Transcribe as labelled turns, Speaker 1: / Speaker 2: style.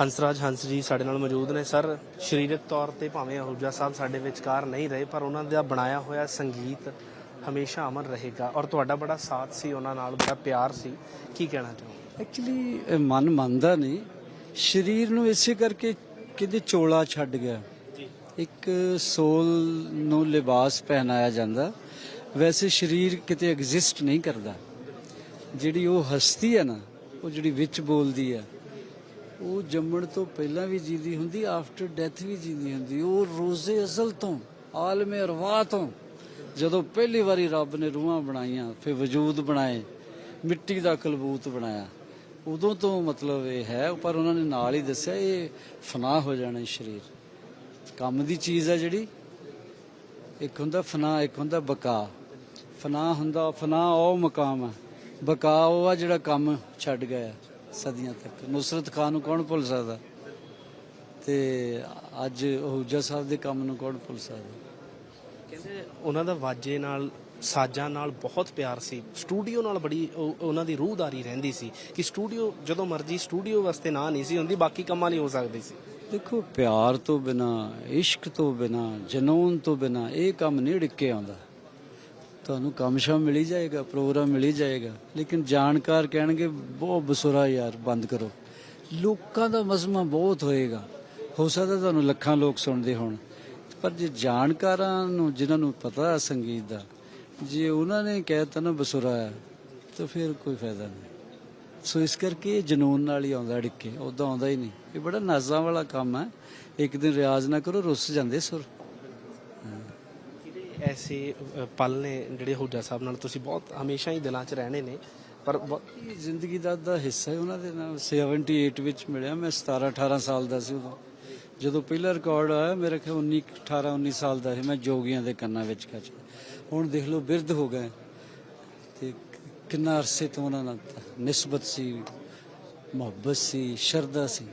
Speaker 1: ਹੰਸਰਾਜ ਹੰਸ ਜੀ ਸਾਡੇ ਨਾਲ ਮੌਜੂਦ ਨੇ। ਸਰ ਸਰੀਰਕ ਤੌਰ ਤੇ ਭਾਵੇਂ ਅਹੂਜਾ ਸਾਹਿਬ ਸਾਡੇ ਵਿਚਕਾਰ ਨਹੀਂ ਰਹੇ ਪਰ ਉਹਨਾਂ ਦਾ ਬਣਾਇਆ ਹੋਇਆ ਸੰਗੀਤ ਹਮੇਸ਼ਾ ਅਮਰ ਰਹੇਗਾ। ਔਰ ਤੁਹਾਡਾ ਬੜਾ ਸਾਥ ਸੀ ਉਹਨਾਂ ਨਾਲ ਬੜਾ ਪਿਆਰ ਸੀ। ਕੀ ਕਹਿਣਾ ਚਾਹੋ
Speaker 2: ਐਕਚੁਅਲੀ ਮਨ ਮੰਨਦਾ ਨਹੀਂ। ਸਰੀਰ ਨੂੰ ਇਸੇ ਕਰਕੇ ਕਿਤੇ ਚੋਲਾ ਛੱਡ ਗਿਆ। ਇੱਕ ਸੋਲ ਨੂੰ ਲਿਬਾਸ ਪਹਿਨਾਇਆ ਜਾਂਦਾ। ਵੈਸੇ ਸਰੀਰ ਕਿਤੇ ਐਗਜ਼ਿਸਟ ਨਹੀਂ ਕਰਦਾ। ਜਿਹੜੀ ਉਹ ਹਸਤੀ ਹੈ ਨਾ ਉਹ ਜਿਹੜੀ ਵਿੱਚ ਬੋਲਦੀ ਹੈ ਉਹ ਜੰਮਣ ਤੋਂ ਪਹਿਲਾਂ ਵੀ ਜੀਦੀ ਹੁੰਦੀ ਆਫਟਰ ਡੈਥ ਵੀ ਜੀਦੀ ਹੁੰਦੀ। ਉਹ ਰੋਜ਼ੇ ਅਸਲ ਤੋਂ, ਆਲਮ ਅਰਵਾ ਤੋਂ, ਜਦੋਂ ਪਹਿਲੀ ਵਾਰੀ ਰੱਬ ਨੇ ਰੂਹਾਂ ਬਣਾਈਆਂ, ਫਿਰ ਵਜੂਦ ਬਣਾਏ, ਮਿੱਟੀ ਦਾ ਕਲਬੂਤ ਬਣਾਇਆ। ਉਦੋਂ ਤੋਂ ਮਤਲਬ ਇਹ ਹੈ, ਪਰ ਉਹਨਾਂ ਨੇ ਨਾਲ ਹੀ ਦੱਸਿਆ, ਇਹ ਫਨਾ ਹੋ ਜਾਣਾ ਸਰੀਰ। ਕੰਮ ਦੀ ਚੀਜ਼ ਹੈ ਜਿਹੜੀ, ਇੱਕ ਹੁੰਦਾ ਫਨਾ ਇੱਕ ਹੁੰਦਾ ਬਕਾ। ਫਨਾ ਹੁੰਦਾ ਫਨਾ ਉਹ ਮਕਾਮ ਹੈ ਬਕਾ ਉਹ ਆ ਜਿਹੜਾ ਕੰਮ ਛੱਡ ਗਿਆ। ਸਦੀਆਂ ਤੱਕ। ਨੁਸਰਤ ਖਾਨ ਨੂੰ ਕੌਣ ਭੁੱਲ ਸਕਦਾ? ਤੇ ਅੱਜ ਹੂਜਾ ਸਾਹਿਬ ਦੇ ਕੰਮ ਨੂੰ ਕੌਣ ਭੁੱਲ ਸਕਦਾ?
Speaker 1: ਕਹਿੰਦੇ ਉਹਨਾਂ ਦਾ ਵਾਜੇ ਨਾਲ ਸਾਜ਼ਾਂ ਨਾਲ ਬਹੁਤ ਪਿਆਰ ਸੀ। ਸਟੂਡੀਓ ਨਾਲ ਬੜੀ ਉਹ- ਉਹਨਾਂ ਦੀ ਰੂਹਦਾਰੀ ਰਹਿੰਦੀ ਸੀ ਕਿ ਸਟੂਡੀਓ ਜਦੋਂ ਮਰਜ਼ੀ ਸਟੂਡੀਓ ਵਾਸਤੇ ਨਾ ਨਹੀਂ ਸੀ ਹੁੰਦੀ ਬਾਕੀ ਕੰਮਾਂ ਨਹੀਂ ਹੋ ਸਕਦੇ ਸੀ।
Speaker 2: ਦੇਖੋ ਪਿਆਰ ਤੋਂ ਬਿਨਾ ਇਸ਼ਕ ਤੋਂ ਬਿਨਾ ਜਨੂਨ ਤੋਂ ਬਿਨਾ ਇਹ ਕੰਮ ਨਹੀਂ ਡਿੱਕੇ ਆਉਂਦਾ। ਤੁਹਾਨੂੰ ਕੰਮ ਸ਼ਾਮ ਮਿਲੀ ਜਾਏਗਾ, ਪ੍ਰੋਗਰਾਮ ਮਿਲੀ ਜਾਏਗਾ। ਲੇਕਿਨ ਜਾਣਕਾਰ ਕਹਿਣਗੇ, ਬਹੁਤ ਬਸੁਰਾ ਯਾਰ, ਬੰਦ ਕਰੋ। ਲੋਕਾਂ ਦਾ ਮਜ਼ਮਾ ਬਹੁਤ ਹੋਏਗਾ। ਹੋ ਸਕਦਾ ਤੁਹਾਨੂੰ ਲੱਖਾਂ ਲੋਕ ਸੁਣਦੇ ਹੋਣ। ਪਰ ਜੇ ਜਾਣਕਾਰਾਂ ਨੂੰ, ਜਿਨ੍ਹਾਂ ਨੂੰ ਪਤਾ ਸੰਗੀਤ ਦਾ, ਜੇ ਉਹਨਾਂ ਨੇ ਕਹਿਤਾ ਨਾ ਬਸੁਰਾ ਹੈ, ਤਾਂ ਫਿਰ ਕੋਈ ਫਾਇਦਾ ਨਹੀਂ। ਸੋ ਇਸ ਕਰਕੇ ਇਹ ਜਨੂਨ ਨਾਲ ਹੀ ਆਉਂਦਾ ਡਿੱਕੇ। ਉਦਾਂ ਆਉਂਦਾ ਹੀ ਨਹੀਂ। ਇਹ ਬੜਾ ਨਾਜ਼ਾਂ ਵਾਲਾ ਕੰਮ ਹੈ। ਇੱਕ ਦਿਨ ਰਿਆਜ਼ ਨਾ ਕਰੋ, ਰੁੱਸ ਜਾਂਦੇ ਸੁਰ।
Speaker 1: ਐਸੇ ਪਲ ਨੇ ਜਿਹੜੇ ਹੂਜਾ ਸਾਹਿਬ ਨਾਲ ਤੁਸੀਂ ਬਹੁਤ ਹਮੇਸ਼ਾ ਹੀ ਦਿਲਾਂ 'ਚ ਰਹਿਣੇ ਨੇ, ਪਰ
Speaker 2: ਇਹ ਜ਼ਿੰਦਗੀ ਦਾ ਦਾ ਹਿੱਸਾ ਹੈ ਉਹਨਾਂ ਦੇ ਨਾਲ 78 ਵਿੱਚ ਮਿਲਿਆ। ਮੈਂ 17 18 ਸਾਲ ਦਾ ਸੀ ਉਦੋਂ। ਜਦੋਂ ਪਹਿਲਾ ਰਿਕਾਰਡ ਆਇਆ, ਮੇਰੇ ਖਿਆਲ 19 18 19 ਸਾਲ ਦਾ ਸੀ। ਮੈਂ ਜੋਗੀਆਂ ਦੇ ਕੰਨਾਂ ਵਿੱਚ ਕੱਚ ਹੁਣ ਦੇਖ ਲਓ, ਬਿਰਧ ਹੋ ਗਏ। ਤੇ ਕਿੰਨਾ ਅਰਸੇ ਤੋਂ ਉਹਨਾਂ ਨਾਲ ਨਿਸਬਤ ਸੀ, ਮੁਹੱਬਤ ਸੀ, ਸ਼ਰਧਾ ਸੀ।